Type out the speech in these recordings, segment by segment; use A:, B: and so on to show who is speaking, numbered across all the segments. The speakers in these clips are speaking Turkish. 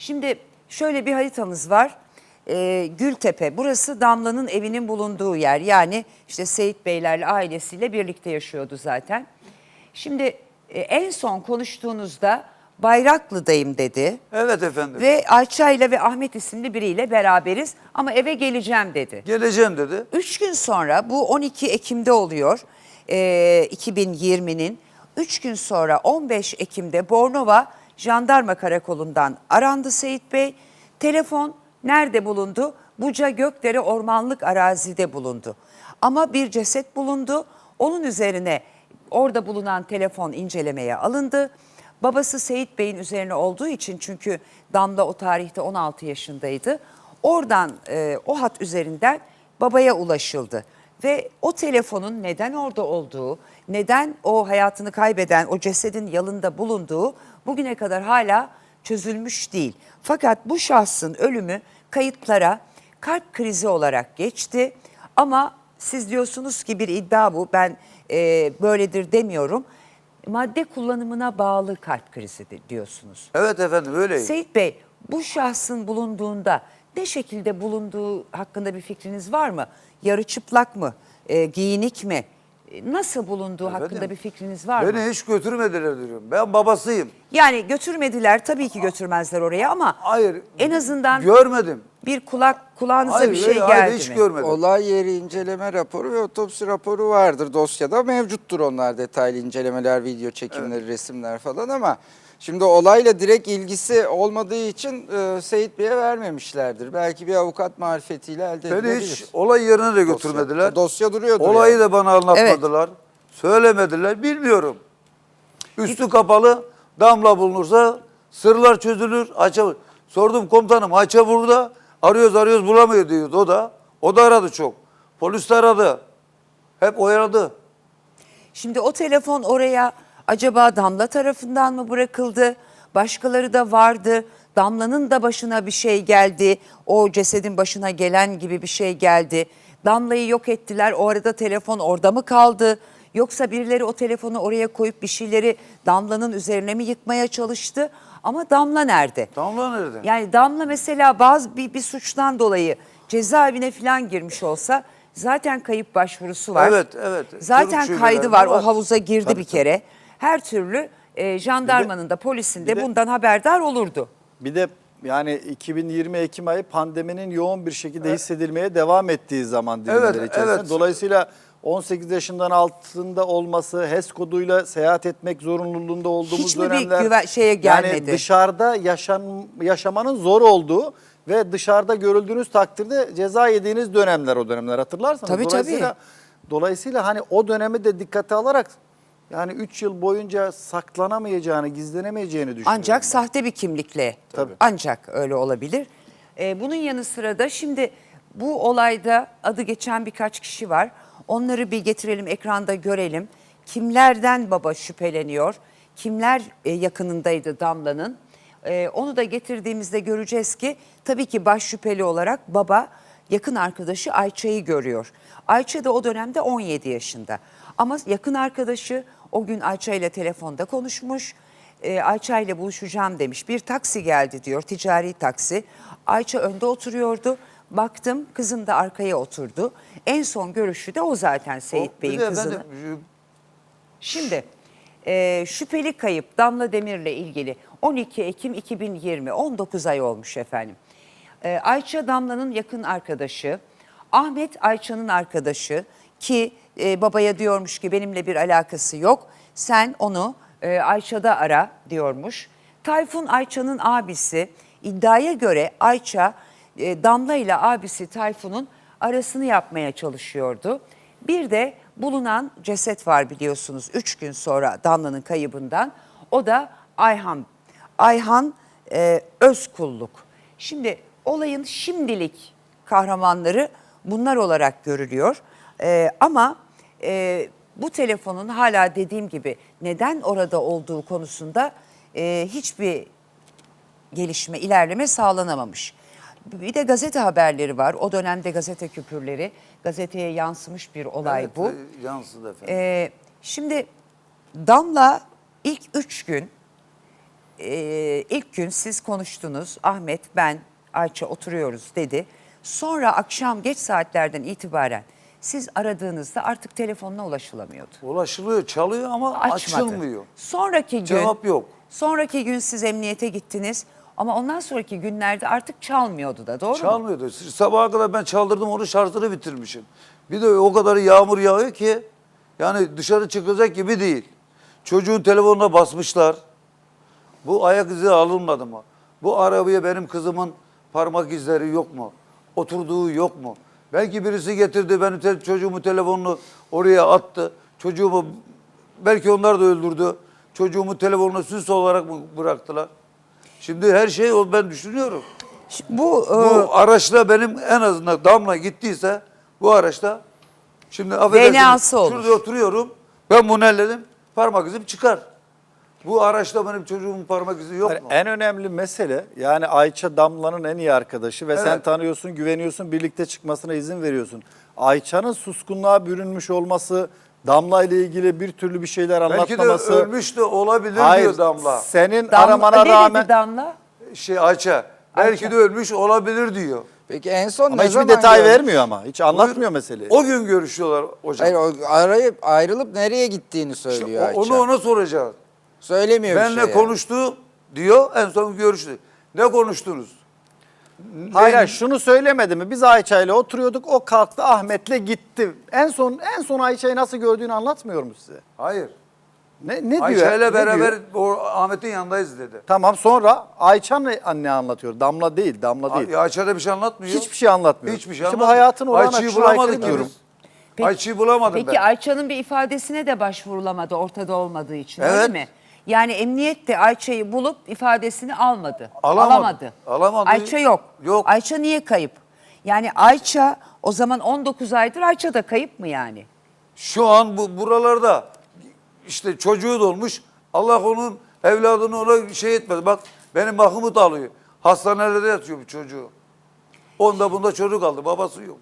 A: Şimdi şöyle bir haritamız var. Ee, Gültepe. Burası Damla'nın evinin bulunduğu yer. Yani işte Seyit Beylerle ailesiyle birlikte yaşıyordu zaten. Şimdi e, en son konuştuğunuzda Bayraklı'dayım dedi.
B: Evet efendim.
A: Ve Ayça ile ve Ahmet isimli biriyle beraberiz ama eve geleceğim dedi.
B: Geleceğim dedi.
A: Üç gün sonra bu 12 Ekim'de oluyor e, 2020'nin. Üç gün sonra 15 Ekim'de Bornova Jandarma Karakolu'ndan arandı Seyit Bey. Telefon nerede bulundu? Buca Gökdere Ormanlık arazide bulundu. Ama bir ceset bulundu. Onun üzerine orada bulunan telefon incelemeye alındı. Babası Seyit Bey'in üzerine olduğu için çünkü Damla o tarihte 16 yaşındaydı. Oradan e, o hat üzerinden babaya ulaşıldı. Ve o telefonun neden orada olduğu, neden o hayatını kaybeden o cesedin yanında bulunduğu bugüne kadar hala çözülmüş değil. Fakat bu şahsın ölümü kayıtlara kalp krizi olarak geçti. Ama siz diyorsunuz ki bir iddia bu, ben e, böyledir demiyorum. Madde kullanımına bağlı kalp krizidir diyorsunuz.
B: Evet efendim öyleyim.
A: Seyit Bey bu şahsın bulunduğunda ne şekilde bulunduğu hakkında bir fikriniz var mı? Yarı çıplak mı? E, giyinik mi? Nasıl bulunduğu hakkında
B: Efendim,
A: bir fikriniz var mı?
B: Beni hiç götürmediler diyorum. Ben babasıyım.
A: Yani götürmediler tabii ki götürmezler oraya ama
B: Hayır.
A: en azından
B: Görmedim.
A: bir kulak kulağınıza
B: Hayır,
A: bir şey
B: hayır,
A: geldi
B: hayır, hiç
A: mi?
B: görmedim.
C: Olay yeri inceleme raporu ve otopsi raporu vardır dosyada mevcuttur onlar detaylı incelemeler, video çekimleri, resimler falan ama şimdi olayla direkt ilgisi olmadığı için e, Seyit Bey'e vermemişlerdir. Belki bir avukat marifetiyle elde
B: Beni
C: edilebilir.
B: hiç olay yerine de
C: Dosya-
B: götürmediler.
C: Dosya duruyordur
B: Olayı
C: yani.
B: da bana anlatmadılar. Söylemediler. Bilmiyorum. Üstü kapalı. Damla bulunursa sırlar çözülür. Ayça Sordum komutanım Ayça burada. Arıyoruz arıyoruz bulamıyor diyordu o da. O da aradı çok. Polis de aradı. Hep oyaladı.
A: Şimdi o telefon oraya acaba Damla tarafından mı bırakıldı? Başkaları da vardı. Damla'nın da başına bir şey geldi. O cesedin başına gelen gibi bir şey geldi. Damla'yı yok ettiler. O arada telefon orada mı kaldı? Yoksa birileri o telefonu oraya koyup bir şeyleri Damla'nın üzerine mi yıkmaya çalıştı? Ama Damla nerede?
B: Damla nerede?
A: Yani Damla mesela bazı bir, bir suçtan dolayı cezaevine falan girmiş olsa zaten kayıp başvurusu var.
B: Evet, evet.
A: Zaten kaydı var.
B: var.
A: O havuza girdi
B: Tabii,
A: bir
B: tabii.
A: Her türlü e, jandarmanın da polisin de
D: de-
A: bundan haberdar olurdu.
D: Bir de yani 2020 Ekim ayı pandeminin yoğun bir şekilde hissedilmeye devam ettiği zaman dilimleri
B: Evet,
D: içerisinde.
B: evet.
D: Dolayısıyla 18 yaşından altında olması, HES koduyla seyahat etmek zorunluluğunda olduğumuz
A: Hiç mi bir
D: dönemler.
A: güven- şeye gelmedi?
D: Yani dışarıda yaşan, yaşamanın zor olduğu ve dışarıda görüldüğünüz takdirde ceza yediğiniz dönemler o dönemler hatırlarsanız.
A: Tabii, tabii.
D: dolayısıyla, Dolayısıyla hani o dönemi de dikkate alarak yani 3 yıl boyunca saklanamayacağını, gizlenemeyeceğini düşünüyorum.
A: Ancak sahte bir kimlikle.
D: Tabii.
A: Ancak öyle olabilir. E, bunun yanı sıra da şimdi bu olayda adı geçen birkaç kişi var. Onları bir getirelim ekranda görelim. Kimlerden baba şüpheleniyor? Kimler e, yakınındaydı Damla'nın? E, onu da getirdiğimizde göreceğiz ki tabii ki baş şüpheli olarak baba yakın arkadaşı Ayça'yı görüyor. Ayça da o dönemde 17 yaşında. Ama yakın arkadaşı o gün Ayça ile telefonda konuşmuş. E, Ayça ile buluşacağım demiş. Bir taksi geldi diyor, ticari taksi. Ayça önde oturuyordu. Baktım kızım da arkaya oturdu. En son görüşü de o zaten Seyit Bey'in kızını. Şimdi e, şüpheli kayıp Damla Demir'le ilgili 12 Ekim 2020 19 ay olmuş efendim. E, Ayça Damla'nın yakın arkadaşı, Ahmet Ayça'nın arkadaşı ki e, babaya diyormuş ki benimle bir alakası yok. Sen onu e, Ayça'da ara diyormuş. Tayfun Ayça'nın abisi iddiaya göre Ayça e, Damla ile abisi Tayfun'un arasını yapmaya çalışıyordu. Bir de bulunan ceset var biliyorsunuz 3 gün sonra Damla'nın kaybından. O da Ayhan. Ayhan e, Özkulluk. Şimdi olayın şimdilik kahramanları bunlar olarak görülüyor. E, ama e, bu telefonun hala dediğim gibi neden orada olduğu konusunda e, hiçbir gelişme, ilerleme sağlanamamış. Bir de gazete haberleri var. O dönemde gazete küpürleri, gazeteye yansımış bir olay
B: evet,
A: bu.
B: e, Yansıdı efendim.
A: Ee, şimdi Damla ilk üç gün e, ilk gün siz konuştunuz. Ahmet, ben, Ayça oturuyoruz dedi. Sonra akşam geç saatlerden itibaren siz aradığınızda artık telefonuna ulaşılamıyordu.
B: Ulaşılıyor, çalıyor ama
A: Açmadı.
B: açılmıyor.
A: Sonraki gün
B: Cevap yok.
A: Sonraki gün siz emniyete gittiniz ama ondan sonraki günlerde artık çalmıyordu da doğru mu?
B: Çalmıyordu. Sabaha kadar ben çaldırdım onu şarjını bitirmişim. Bir de o kadar yağmur yağıyor ki yani dışarı çıkacak gibi değil. Çocuğun telefonuna basmışlar. Bu ayak izi alınmadı mı? Bu arabaya benim kızımın parmak izleri yok mu? Oturduğu yok mu? Belki birisi getirdi benim te- çocuğumun telefonunu oraya attı. Çocuğumu belki onlar da öldürdü. Çocuğumun telefonunu süs olarak mı bıraktılar? Şimdi her şey o ben düşünüyorum.
A: Şimdi Bu, e,
B: Bu araçla benim en azından damla gittiyse bu araçta şimdi affedersiniz,
A: DNA'sı olur.
B: Şurada oturuyorum. Ben bunu elledim. Parmak izim çıkar. Bu araçta benim çocuğumun parmak izi yok
D: Yani
B: mu?
D: en önemli mesele yani Ayça Damla'nın en iyi arkadaşı ve sen
B: Evet.
D: tanıyorsun, güveniyorsun, birlikte çıkmasına izin veriyorsun. Ayça'nın suskunluğa bürünmüş olması, Damla ile ilgili bir türlü bir şeyler
B: Belki de
D: anlatmaması.
B: ölmüş de olabilir
D: Hayır,
B: diyor Damla.
D: Senin
A: Damla-
D: aramana
A: ne
D: rağmen
A: dedi Damla?
B: Şey Ayça. Belki
A: Ayça.
B: de ölmüş olabilir diyor.
C: Peki en son
D: ama
C: ne
D: hiçbir
C: zaman
D: detay
C: görmüş?
D: vermiyor ama. Hiç anlatmıyor meseleyi.
B: O gün görüşüyorlar hocam.
C: Hayır o arayıp ayrılıp nereye gittiğini
B: İşte
C: söylüyor
B: o-
C: Ayça.
B: onu ona soracağız.
C: Söylemiyor bir
B: Benle
C: şey. yani.
B: konuştu diyor. En son görüştü. Ne konuştunuz?
D: Hayır, hayır şunu söylemedi mi? Biz Ayça ile oturuyorduk. O kalktı Ahmet'le gitti. En son en son Ayça'yı nasıl gördüğünü anlatmıyor mu size?
B: Hayır.
D: Ne ne diyor?
B: Ayça ile
D: Ne
B: beraber
D: diyor?
B: o Ahmet'in yanındayız dedi.
D: Tamam sonra Ayça ne, ne anlatıyor? Damla değil, Damla değil.
B: Ay- Ayça da bir şey anlatmıyor.
D: Hiçbir şey anlatmıyor.
B: Hiçbir şey
D: İşte bu
B: anlatmıyor.
D: hayatın
B: Ayça'yı bulamadık
D: aykırı diyorum.
B: biz. Ayça'yı bulamadım
A: Peki
B: ben.
A: Ayça'nın bir ifadesine de başvurulamadı ortada olmadığı için öyle
B: Evet.
A: mi? Yani emniyet de Ayça'yı bulup ifadesini almadı.
B: Alamadı.
A: Alamadı.
B: Alamadı.
A: Ayça yok.
B: Yok.
A: Ayça niye kayıp? Yani Ayça o zaman 19 aydır Ayça da kayıp mı yani?
B: Şu an bu buralarda işte çocuğu dolmuş. Allah onun evladını ona şey etmedi. Bak benim Mahmut alıyor. Hastanelerde yatıyor bu çocuğu. Onda bunda çocuk aldı. Babası yok.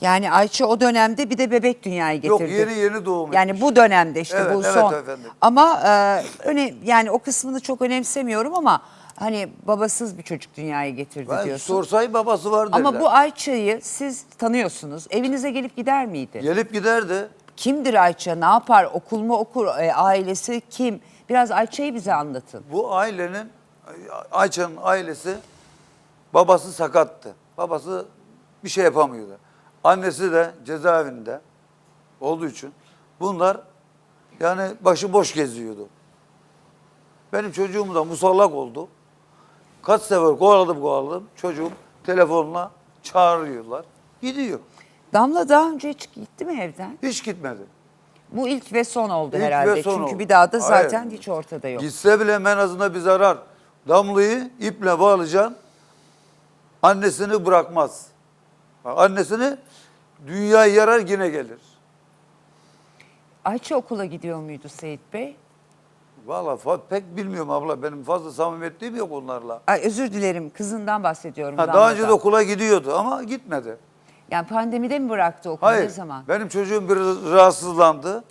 A: Yani Ayça o dönemde bir de bebek dünyaya getirdi.
B: Yok yeni yeni doğum.
A: Yani bu dönemde işte
B: Evet,
A: bu
B: evet
A: son.
B: efendim.
A: Ama e, öne yani o kısmını çok önemsemiyorum ama hani babasız bir çocuk dünyaya getirdi
B: ben
A: diyorsun.
B: sorsay babası var derler.
A: Ama bu Ayça'yı siz tanıyorsunuz. Evinize gelip gider miydi?
B: Gelip giderdi.
A: Kimdir Ayça? Ne yapar? Okul mu okur? E, ailesi kim? Biraz Ayça'yı bize anlatın.
B: Bu ailenin Ayça'nın ailesi babası sakattı. Babası bir şey yapamıyordu. Annesi de cezaevinde olduğu için bunlar yani başı boş geziyordu. Benim çocuğum da musallak oldu. Kaç sefer kovaladım kovaladım. Çocuğum telefonla çağırıyorlar. Gidiyor.
A: Damla daha önce hiç gitti mi evden?
B: Hiç gitmedi.
A: Bu ilk ve son oldu
B: İlk ve
A: herhalde.
B: son
A: Çünkü
B: oldu.
A: bir daha da
B: Hayır.
A: zaten hiç ortada yok.
B: Gitse bile en azından bir zarar. Damlıyı iple bağlayacaksın. Annesini bırakmaz. Annesini dünyaya yarar yine gelir.
A: Ayça okula gidiyor muydu Seyit Bey?
B: Vallahi fa- pek bilmiyorum abla. Benim fazla samimiyetliğim yok onlarla.
A: Ay, özür dilerim kızından bahsediyorum.
B: Ha, daha önce de okula gidiyordu ama gitmedi.
A: Yani pandemide mi bıraktı okulu ne
B: Hayır.
A: zaman?
B: Benim çocuğum bir rahatsızlandı.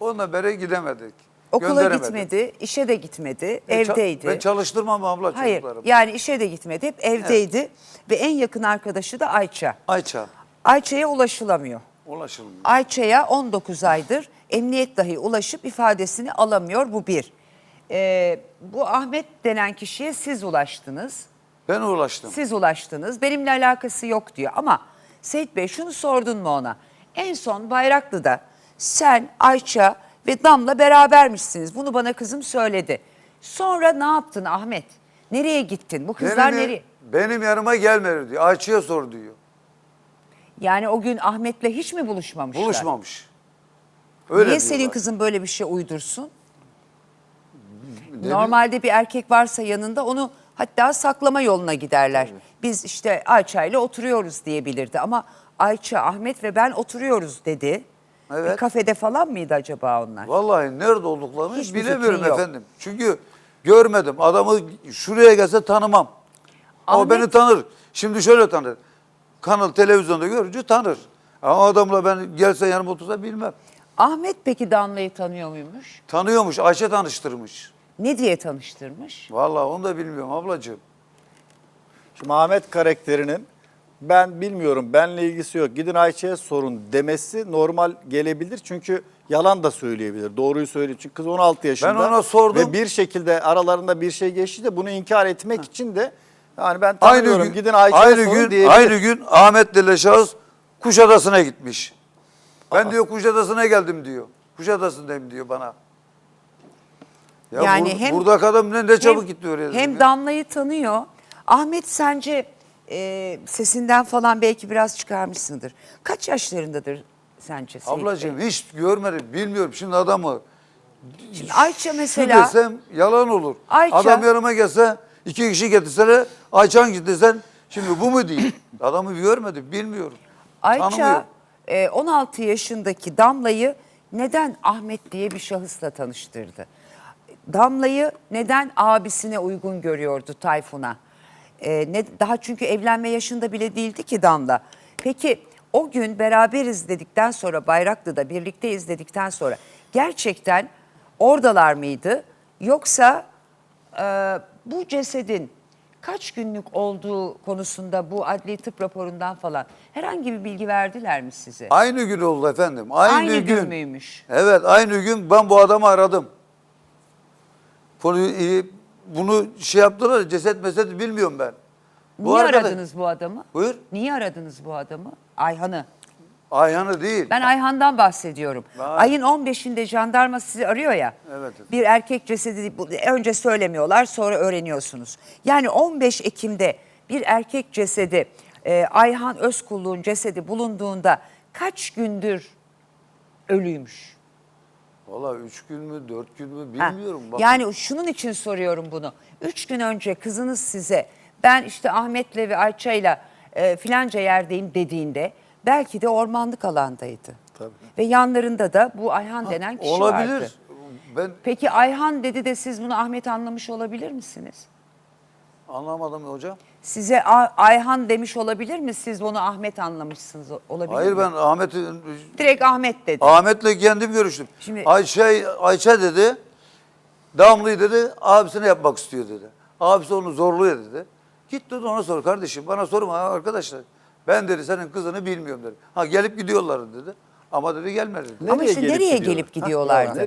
B: Ondan beri gidemedik.
A: Okula gitmedi, işe de gitmedi,
B: ça-
A: evdeydi.
B: Ben çalıştırmam abla
A: Hayır
B: çocuklarımı.
A: yani işe de gitmedi hep evdeydi ve en yakın arkadaşı da Ayça.
B: Ayça.
A: Ayça'ya ulaşılamıyor.
B: Ulaşılmıyor.
A: Ayça'ya 19 aydır emniyet dahi ulaşıp ifadesini alamıyor bu bir. Ee, bu Ahmet denen kişiye siz ulaştınız.
B: Ben ulaştım.
A: Siz ulaştınız. Benimle alakası yok diyor. Ama Seyit Bey şunu sordun mu ona? En son Bayraklı'da sen, Ayça ve Damla berabermişsiniz. Bunu bana kızım söyledi. Sonra ne yaptın Ahmet? Nereye gittin? Bu kızlar
B: benim,
A: nereye?
B: benim yanıma gelmedi diyor. Ayça'ya sor diyor.
A: Yani o gün Ahmet'le hiç mi buluşmamışlar?
B: Buluşmamış.
A: Niye senin
B: diyorlar.
A: kızın böyle bir şey uydursun? Normalde bir erkek varsa yanında onu hatta saklama yoluna giderler. Biz işte Ayça ile oturuyoruz diyebilirdi ama Ayça, Ahmet ve ben oturuyoruz dedi. Bir
B: Evet.
A: kafede falan mıydı acaba onlar?
B: Vallahi nerede olduklarını
A: Hiçbir
B: bilemiyorum
A: fikrin yok.
B: efendim. Çünkü görmedim. Adamı şuraya gelse tanımam. Ama
A: Ahmet-
B: beni tanır. Şimdi şöyle tanır. Kanal televizyonda görünce tanır. Ama adamla ben gelse yanıma otursa bilmem.
A: Ahmet peki Damla'yı tanıyor muymuş?
B: Tanıyormuş. Ayşe tanıştırmış.
A: Ne diye tanıştırmış?
B: Vallahi onu da bilmiyorum ablacığım.
D: Şimdi Ahmet karakterinin ben bilmiyorum benle ilgisi yok gidin Ayça'ya sorun demesi normal gelebilir. Çünkü yalan da söyleyebilir. Doğruyu söylüyor. Çünkü kız 16 yaşında.
B: Ben ona sordum.
D: Ve bir şekilde aralarında bir şey geçti de bunu inkar etmek için de yani ben
B: Aynı
D: tanıyorum
B: gün,
D: gidin Ayça'ya
B: aynı
D: sorun
B: gün,
D: diyebilir.
B: aynı gün Ahmet denilen şahıs Kuşadası'na gitmiş. Ben diyor Kuşadası'na geldim diyor. Kuşadası'ndayım diyor bana. Ya
A: Yani
B: bur-
A: hem-
B: buradaki adam ne, ne çabuk
A: hem,
B: gitti oraya.
A: Hem
B: ya.
A: Damla'yı tanıyor. Ahmet sence e, sesinden falan belki biraz çıkarmışsındır. Kaç yaşlarındadır sence Seyit Bey?
B: Ablacığım hiç görmedim bilmiyorum şimdi adamı.
A: Şimdi Ayça
B: Şu
A: mesela
B: desem yalan olur.
A: Ayça-
B: Adam yanıma gelse iki kişi getirseler Ayça hangisi desen şimdi bu mu değil. Adamı görmedim bilmiyorum.
A: Ayça
B: Tanımıyorum.
A: e, 16 yaşındaki Damla'yı neden Ahmet diye bir şahısla tanıştırdı? Damla'yı neden abisine uygun görüyordu Tayfun'a? E, ne, daha çünkü evlenme yaşında bile değildi ki Damla. Peki o gün beraber izledikten sonra Bayraklı'da birlikte izledikten sonra gerçekten oradalar mıydı? Yoksa e, bu cesedin kaç günlük olduğu konusunda bu adli tıp raporundan falan herhangi bir bilgi verdiler mi size?
B: Aynı gün oldu efendim. Aynı,
A: Aynı gün
B: gün.
A: müymüş?
B: Evet aynı gün ben bu adamı aradım. Poli- Bunu şey yaptılar ceset meset bilmiyorum ben. Bu
A: Niye
B: arkadaş-
A: aradınız bu adamı?
B: Buyur.
A: Niye aradınız bu adamı? Ayhan'ı.
B: Ayhan'ı değil.
A: Ben Ayhan'dan bahsediyorum.
B: Vay.
A: Ayın 15'inde jandarma sizi arıyor ya.
B: Evet.
A: Bir erkek cesedi bu- önce söylemiyorlar sonra öğreniyorsunuz. Yani 15 Ekim'de bir erkek cesedi e, Ayhan Özkulluğun cesedi bulunduğunda kaç gündür ölüymüş?
B: Valla üç gün mü dört gün mü bilmiyorum. Bak.
A: Yani şunun için soruyorum bunu. Üç gün önce kızınız size ben işte Ahmet'le ve Ayça'yla e, filanca yerdeyim dediğinde belki de ormanlık alandaydı.
D: Tabii.
A: Ve yanlarında da bu Ayhan denen kişi
B: Olabilir.
A: vardı.
B: Ben
A: Peki Ayhan dedi de siz bunu Ahmet anlamış olabilir misiniz?
B: Anlamadım hocam.
A: Size A- Ayhan demiş olabilir mi? Siz bunu Ahmet anlamışsınız o- olabilir
B: Hayır
A: mi?
B: ben Ahmet'i
A: Direkt Ahmet dedi.
B: Ahmet'le kendim görüştüm.
A: Şimdi-
B: Ayşe Ayşe dedi. Damlıyı dedi abisine yapmak istiyor dedi. Abisi onu zorluyor dedi. Git dedi ona sor kardeşim bana sorma arkadaşlar. Ben dedi senin kızını bilmiyorum dedi. Ha gelip gidiyorlar dedi. Ama dedi gelmedi dedi.
A: Ama
D: Nereye
A: işte
D: gelip
A: nereye
D: gidiyorlar?
A: gelip gidiyorlardı?